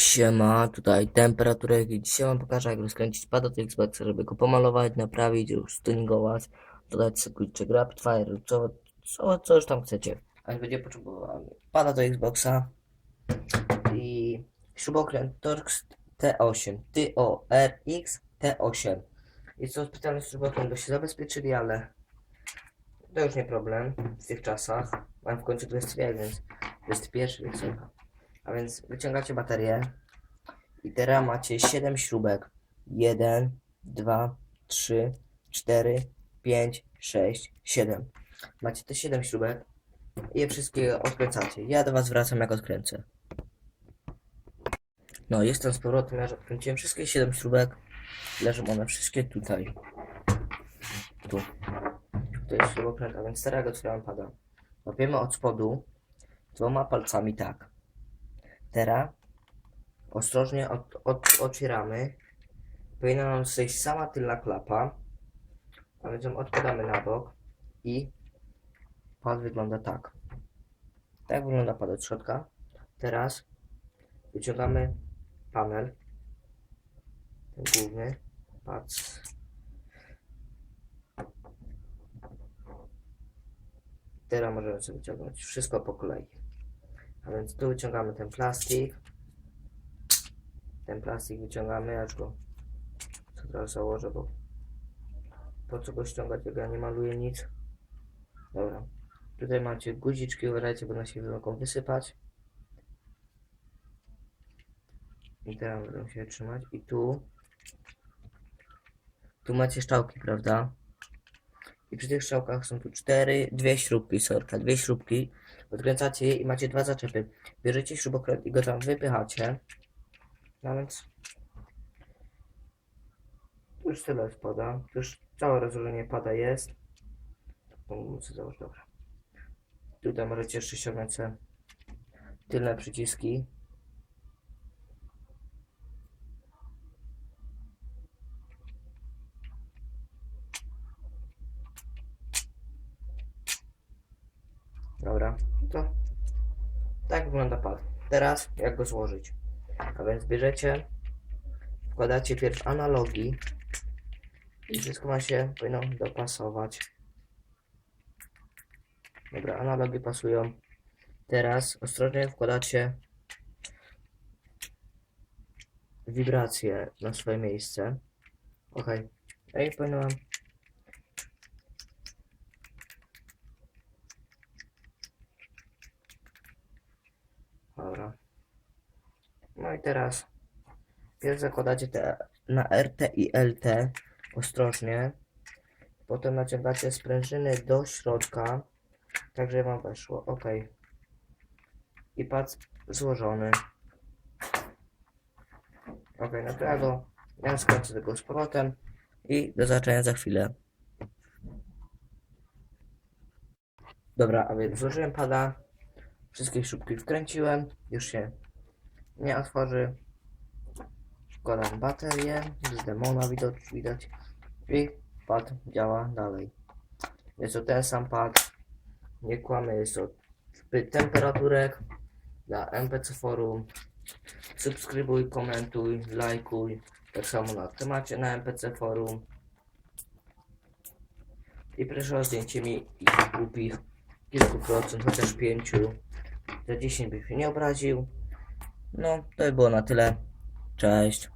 Siema, tutaj temperaturę. Dzisiaj wam pokażę, jak rozkręcić pada do Xboxa, żeby go pomalować, naprawić, stuningować, dodać check rapid fire, co, co, co już tam chcecie. A będzie potrzebował pada do Xboxa i śrubokręt Torx T8, T-O-R-X T8. Jest to specjalny śrubokręt, bo się zabezpieczyli, ale to już nie problem w tych czasach. Mam w końcu 20 wiek, więc 21, więc dobra. A więc wyciągacie baterię i teraz macie 7 śrubek. 1, 2, 3, 4, 5, 6, 7. Macie te 7 śrubek i je wszystkie odkręcacie. Ja do Was wracam jak odkręcę. No, jestem z powrotem, ja odkręciłem wszystkie 7 śrubek. Leżą one wszystkie tutaj. Tu. To jest śrubokręt, a więc teraz jak otwieram pada. Łapiemy od spodu dwoma palcami tak. Teraz ostrożnie od, od, otwieramy. Powinna nam zejść sama tylna klapa. A więc ją odkładamy na bok i pad wygląda tak. Tak wygląda pad od środka. Teraz wyciągamy panel. Ten główny. Patrz. Teraz możemy sobie wyciągnąć wszystko po kolei. A więc tu wyciągamy ten plastik. Ten plastik wyciągamy, aż go teraz założę, bo po co go ściągać, jak ja nie maluję nic. Dobra. Tutaj macie guziczki, uważajcie, bo one się mogą wysypać. I teraz będą się trzymać. I tu. Tu macie szczałki, prawda? I przy tych strzałkach są tu cztery, dwie śrubki, sorka, dwie śrubki. Odkręcacie je i macie dwa zaczepy. Bierzecie śrubokręt i go tam wypychacie. No więc... Już tyle spada. Już całe rozłożenie pada jest. Sobie założyć, dobra. Tutaj możecie jeszcze ściągnąć tylne przyciski. Dobra, to tak wygląda pad. Teraz jak go złożyć? A więc bierzecie, wkładacie pierw analogi i wszystko ma się powinno dopasować. Dobra, analogi pasują. Teraz ostrożnie wkładacie wibracje na swoje miejsce. Ok. No i powinno wam Dobra. No i teraz pierw zakładacie te na RT i LT ostrożnie. Potem naciągacie sprężyny do środka, tak żeby wam weszło. Ok. I pad złożony. Ok, no to ja go ja skończę tego z powrotem i do zobaczenia za chwilę. Dobra, a więc złożyłem pada. Wszystkie śrubki wkręciłem. Już się nie otworzy. Wkładam baterię. Z demona widać. widać. I pad działa dalej. Jest to ten sam pad. Nie kłamie, jest to temperaturek dla MPC Forum. Subskrybuj, komentuj, lajkuj. Tak samo na temacie na MPC Forum. I proszę o zdjęcie mi ich głupich kilku procent, chociaż pięciu. Za 10 bym się nie obraził. No, to by było na tyle. Cześć.